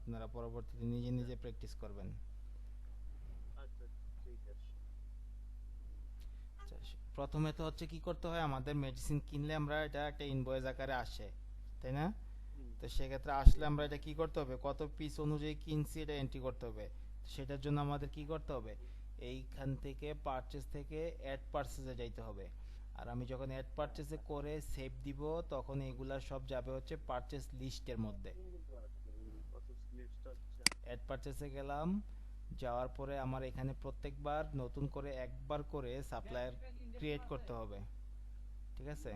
আপনারা পরবর্তীতে নিজে নিজে প্র্যাকটিস করবেন। আচ্ছা আচ্ছা, প্রথমে তো হচ্ছে কি করতে হয় আমাদের মেডিসিন কিনলে আমরা এটা একটা ইনভয়েস আকারে আসে তাই না? তো সেক্ষেত্রে আসলে আমরা এটা কি করতে হবে কত পিস অনুযায়ী কিনছি এটা এন্ট্রি করতে হবে। সেটার জন্য আমাদের কি করতে হবে এইখান থেকে পারচেস থেকে অ্যাড পারচেসে যাইতে হবে। আর আমি যখন অ্যাড পারচেসে করে সেভ দিব তখন এগুলা সব যাবে হচ্ছে পারচেস লিস্টের মধ্যে। আচ্ছা অ্যাড পারচেসে গেলাম, যাওয়ার পরে আমার এখানে প্রত্যেকবার নতুন করে একবার করে সাপ্লায়ার ক্রিয়েট করতে হবে, ঠিক আছে?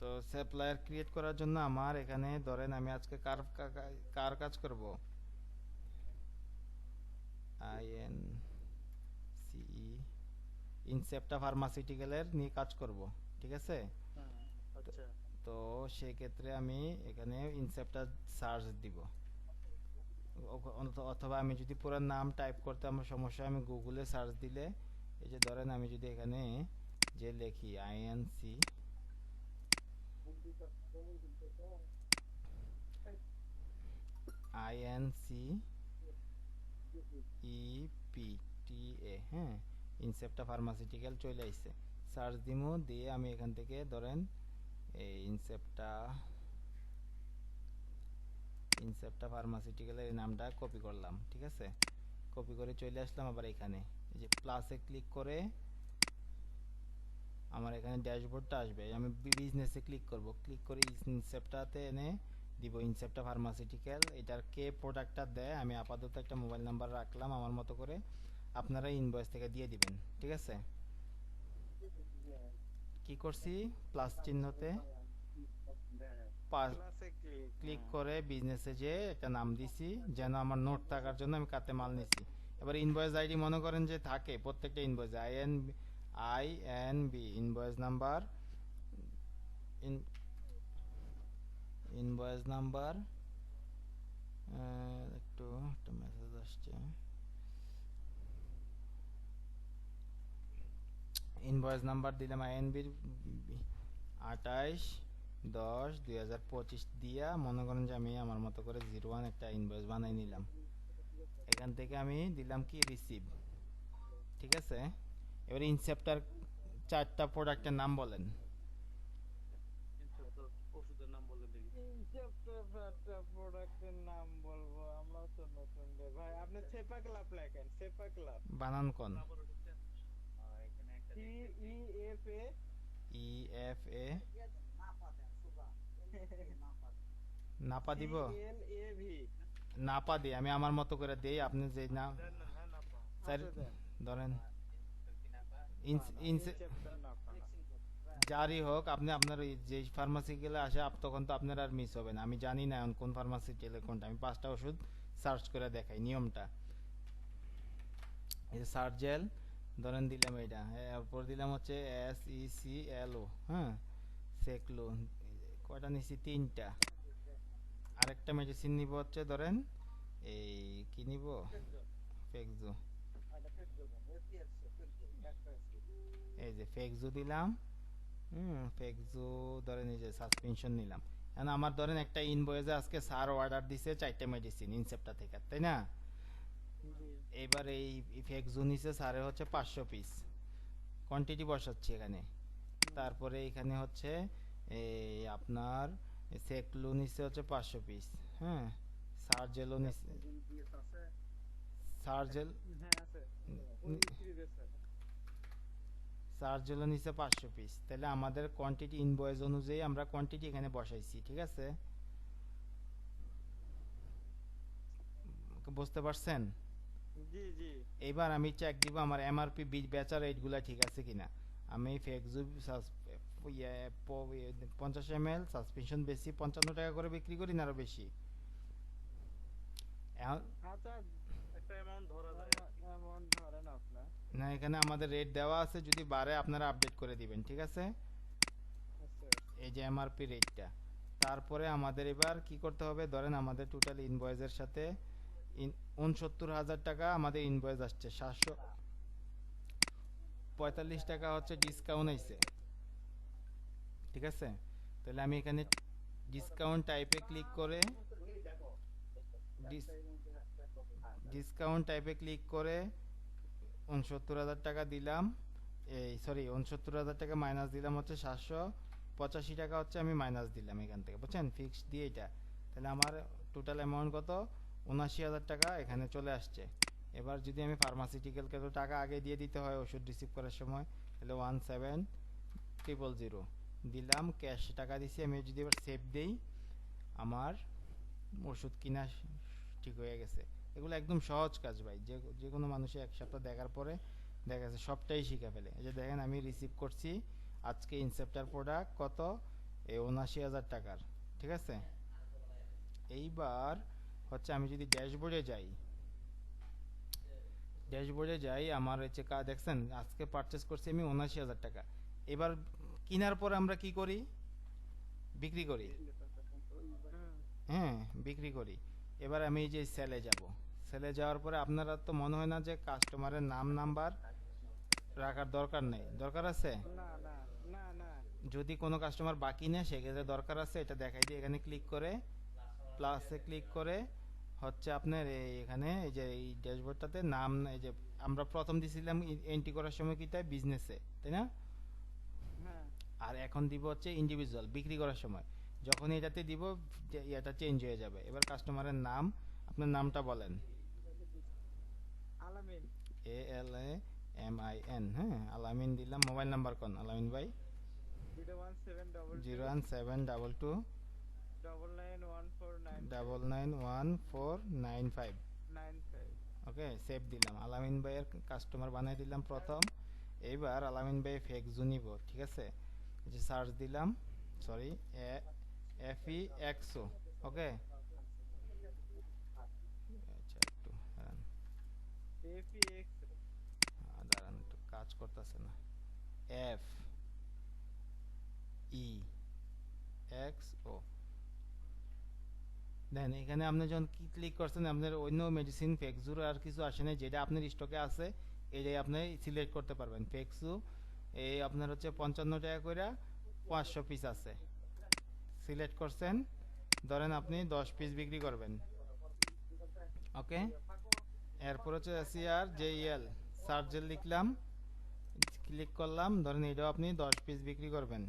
তো সাপ্লায়ার ক্রিয়েট করার জন্য আমার এখানে ধরেন আমি আজকে কার কার কাজ করব? আই এন সিই ইনসেপ্টা ফার্মাসিউটিক্যালের নিয়ে কাজ করব, ঠিক আছে? আচ্ছা। তো সেক্ষেত্রে আমি এখানে ইনসেপ্টার সার্চ দিব। অথবা আমি যদি পুরো নাম টাইপ করতে আমার সমস্যা, আমি গুগলে সার্চ দিলে এই যে ধরেন আমি যদি এখানে যে লিখি আইএনসি আইএনসি ইপিটিএ হ্যাঁ ইনসেপ্টা ফার্মাসিউটিক্যাল চলে আইছে। সার্চ দিমু, দিয়ে আমি এখান থেকে ধরেন এই ইনসেপ্টা ইনসেপ্টা ফার্মাসিউটিক্যালের নামটা কপি করলাম, ঠিক আছে? কপি করে চলে আসলাম আবার এখানে। এই যে প্লাসে ক্লিক করে আমার এখানে ড্যাশবোর্ডটা আসবে। আমি বিজনেসে ক্লিক করব। ক্লিক করে ইনসেপ্টাতে এনে দিব ইনসেপ্টা ফার্মাসিউটিক্যাল এটার কে প্রোডাক্টটা দেয়, আমি আপাতত একটা মোবাইল নাম্বার রাখলাম আমার মতো করে। আপনারা ইনভয়েস থেকে দিয়ে দিবেন, ঠিক আছে? কি করছি? প্লাস চিহ্নতে। ক্লিক ক্লিক করে বিজনেসে যে একটা নাম দিছি যেন আমার নোট থাকার জন্য আমি কাতে মাল নিছি। এবার ইনভয়েস আইডি মনে করেন যে থাকে প্রত্যেকটা invoice I N I N B invoice number invoice number একটু একটা মেসেজ আসছে। ইনভয়েস নাম্বার দিলাম আইএনবির আঠাইশ দশ দুই হাজার পঁচিশ দিয়া মনে করেন যে আমি আমার মতো করে জিরো ওয়ান একটা ইনভয়েস বানাই নিলাম। এখান থেকে আমি দিলাম কি? রিসিভ ঠিক আছে? এবার ইনসেপ্টার চারটা প্রোডাক্টের নাম বলেন। ইনসেপ্টার ওষুধের নাম বলে দেখি। প্রোডাক্টের নাম বলব আমরা তো নতুন রে ভাই। আপনি সেপা ক্লাব লেখেন সেপা ক্লাব বানান কোন তারপর হচ্ছে এখানে একটা C E F A E F A Napa দিব? এল এ ভি নাপা দিই আমি আমার মতো করে দেই আপনি যে না, হ্যাঁ আচ্ছা, ধরেন। যারই হোক আপনি আপনার যে ফার্মাসি গেলে আসে আপ তখন তো আপনার আর মিস হবে না। আমি জানি না এখন কোন ফার্মাসি গেলে কোনটা। আমি পাঁচটা ওষুধ সার্চ করে দেখাই নিয়মটা। সার্জেল ধরেন দিলাম এটা, এরপর দিলাম হচ্ছে এস ই সি এল ও হ্যাঁ? সেকলো কয়টা নিছি? তিনটা। আরেকটা মেডিসিন নিব হচ্ছে ধরেন এই কি নিব? ফেকজো এই যে ফেকজো দিলাম, হুম ফেকজো ধরেন এই যে সাসপেনশন নিলাম। এখন আমার ধরেন একটা ইনভয়েসে আজকে স্যার অর্ডার দিছে চারটা মেডিসিন ইনসেপ্টা থেকে, তাই না? এবার এই ফেকজো নিছে স্যারে হচ্ছে পাঁচশো পিস কোয়ান্টিটি বসাচ্ছি এখানে। তারপরে এখানে হচ্ছে এই আপনার সেকলু নিছে হচ্ছে পাঁচশো পিস হ্যাঁ? সার্জেলও নিছে সার্জেল হলো নিচে পাঁচশো পিস তাহলে আমাদের কোয়ান্টিটি ইনভয়েস অনুযায়ী আমরা কোয়ান্টিটি এখানে বসাইছি, ঠিক আছে? বুঝতে পারছেন? এবার আমি চেক দিব আমার এমআরপি বীজ বেচার রেটগুলো ঠিক আছে কিনা। আমি ফেকজু ইয়ে, পঞ্চাশ এম এল সাসপেনশন বেশি পঞ্চান্ন টাকা করে বিক্রি করি না আরও বেশি। এখন আচ্ছা না এখানে আমাদের রেট দেওয়া আছে যদি বাড়ে আপনারা আপডেট করে দিবেন ঠিক আছে? আচ্ছা। এই যে এমআরপি রেটটা তারপরে আমাদের এবার কি করতে হবে? ধরেন আমাদের টোটাল ইনভয়েসের সাথে উনসত্তর হাজার টাকা আমাদের ইনভয়েস আসছে। সাতশো পঁয়তাল্লিশ টাকা হচ্ছে ডিসকাউন্ট আইছে ঠিক আছে? তাহলে আমি এখানে ডিসকাউন্ট টাইপে ক্লিক করে ডিসকাউন্ট টাইপে ক্লিক করে উনসত্তর হাজার টাকা দিলাম। এই সরি উনসত্তর হাজার টাকা মাইনাস দিলাম হচ্ছে সাতশো পঁচাশি টাকা হচ্ছে আমি মাইনাস দিলাম এখান থেকে। বুঝছেন? ফিক্সড দিয়ে এটা। তাহলে আমার টোটাল অ্যামাউন্ট কত? উনাশি হাজার টাকা এখানে চলে আসছে। এবার যদি আমি ফার্মাসিউটিক্যালকে তো টাকা আগে দিয়ে দিতে হয় ওষুধ রিসিভ করার সময়, তাহলে ওয়ান সেভেন ট্রিপল জিরো দিলাম ক্যাশ টাকা দিছি, আমি যদি এবার সেভ দেই, আমার ওষুধ কিনা ঠিক হয়ে গেছে। এগুলো একদম সহজ কাজ ভাই, যে যে কোনো মানুষের এক সপ্তাহ দেখার পরে দেখা গেছে সবটাই শিখে ফেলে। এই যে দেখেন আমি রিসিভ করছি, আজকে ইনসেপ্টার প্রোডাক্ট কত? এই উনাশি হাজার টাকার, ঠিক আছে? এইবার হচ্ছে আমি যদি ড্যাশবোর্ডে যাই ড্যাশবোর্ডে যাই আমার হচ্ছে কা দেখছেন আজকে পারচেস করছি আমি উনাশি হাজার টাকা। এবার কেনার পর আমরা কি করি? বিক্রি করি। হ্যাঁ বিক্রি করি। এবার আমি এই যে সেলে যাব। সেলে যাওয়ার পরে আপনারা তো মনে হয় না যে কাস্টমারের নাম নাম্বার রাখার দরকার নেই। দরকার আছে? না না না না। যদি কোনো কাস্টমার বাকি নেয় সেক্ষেত্রে দরকার আছে এটা দেখাই দিয়ে এখানে ক্লিক করে প্লাসে ক্লিক করে হচ্ছে আপনার এই এখানে এই যে এই ড্যাশবোর্ডটাতে নাম এই যে আমরা প্রথম দিছিলাম এন্ট্রি করার সময় কি তাই বিজনেসে তাই না? হ্যাঁ। আর এখন দিব হচ্ছে ইন্ডিভিজুয়াল বিক্রি করার সময়। যখন এটাতে দিব এটা চেঞ্জ হয়ে যাবে। এবার কাস্টমারের নাম আপনার নামটা বলেন। Alamin. A L A M I N হ্যাঁ আলামিন দিলাম। মোবাইল নাম্বার কোন? আলামিন ভাই? Zero one seven double zero one seven double two. Double nine one four nine five okay save দিলাম। আলামিন ভাইয়ের কাস্টমার বানিয়ে দিলাম প্রথম। এইবার আলামিন ভাই ফেকজু নিব ঠিক আছে? যে সার্চ দিলাম সরি এফ ই এক্সও ওকে দাঁড়ান। একটু কাজ করতেছে না। এফ ই এক্স ও দেন, এখানে আপনি যখন কি ক্লিক করছেন, আপনার অন্য মেডিসিন ফেক্সুর আর কিছু আসে না যেটা আপনার স্টকে আছে, এটাই আপনি সিলেক্ট করতে পারবেন। ফেক্সু এই আপনার হচ্ছে পঞ্চান্ন টাকা করে পাঁচশো পিস আছে। সিলেক্ট করছেন, ধরেন আপনি দশ পিস বিক্রি করবেন। ওকে এরপর হচ্ছে এসি আর এসিআর জেইএল সার্জেল লিখলাম ক্লিক করলাম, ধরেন এটাও আপনি দশ পিস বিক্রি করবেন।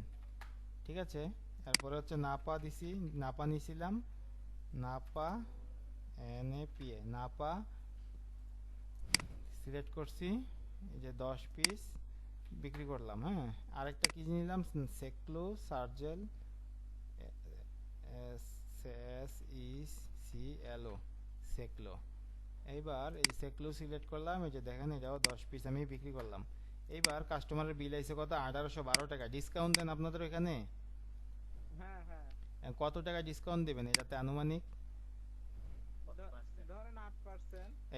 ঠিক আছে? এরপরে হচ্ছে নাপা দিছি, নাপা নিছিলাম। Napa, N A P A, Napa, select করছি, এই যে দশ পিস বিক্রি করলাম হ্যাঁ? আরেকটা কি নিলাম? Seclo, Sergel, S S E C L O, Seclo. এইবার এই সেক্লো সিলেক্ট করলাম, এই যে দেখেন, এটাও দশ পিস আমি বিক্রি করলাম। এইবার কাস্টমারের বিল আইসে কত? আঠারোশো বারো টাকা। ডিসকাউন্ট দেন আপনাদের এখানে কত টাকা ডিসকাউন্ট দেবেন? এটাতে আনুমানিক?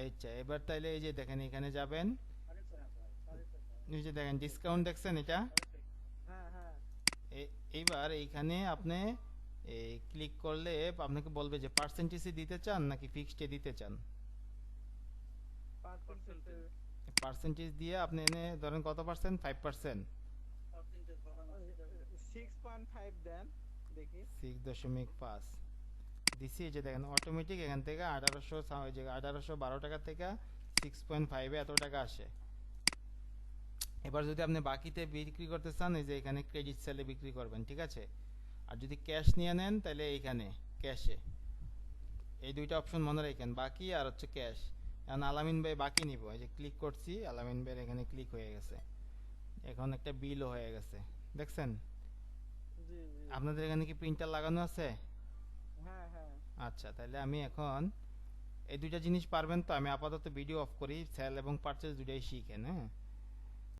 আচ্ছা এবার তাইলে এই যে দেখেন এখানে যাবেন। যে দেখেন ডিসকাউন্ট দেখছেন এটা? হ্যাঁ হ্যাঁ। এইবার এইখানে আপনি এই ক্লিক করলে আপনাকে বলবে যে পার্সেন্টেজে দিতে চান নাকি ফিক্সডে দিতে চান? পার্সেন্টেজ দিয়ে আপনি এনে ধরেন কত percent five percent six point five দেন। দিছি যে দেখেন অটোমেটিক এখান থেকে আঠারোশো আঠারোশো বারো টাকা থেকে সিক্স পয়েন্ট ফাইভে এত টাকা আসে। এবার যদি আপনি বাকিতে বিক্রি করতে চান, এই যে এখানে ক্রেডিট সেলে বিক্রি করবেন, ঠিক আছে? আর যদি ক্যাশ নিয়ে নেন, তাহলে এইখানে ক্যাশে এই দুইটা অপশন মনে রাখেন, বাকি আর হচ্ছে ক্যাশ এখন আলামিন ভাই বাকি নিব, এই যে ক্লিক করছি, আলামিন ভাইয়ের এখানে ক্লিক হয়ে গেছে। এখন একটা বিলও হয়ে গেছে, দেখছেন? আপনাদের এখানে কি প্রিন্টার লাগানো আছে? হ্যাঁ হ্যাঁ। আচ্ছা তাহলে আমি এখন এই দুইটা জিনিস পারবেন তো আমি আপাতত ভিডিও অফ করি সেল এবং পারচেস দুটাই শিখেন হ্যাঁ?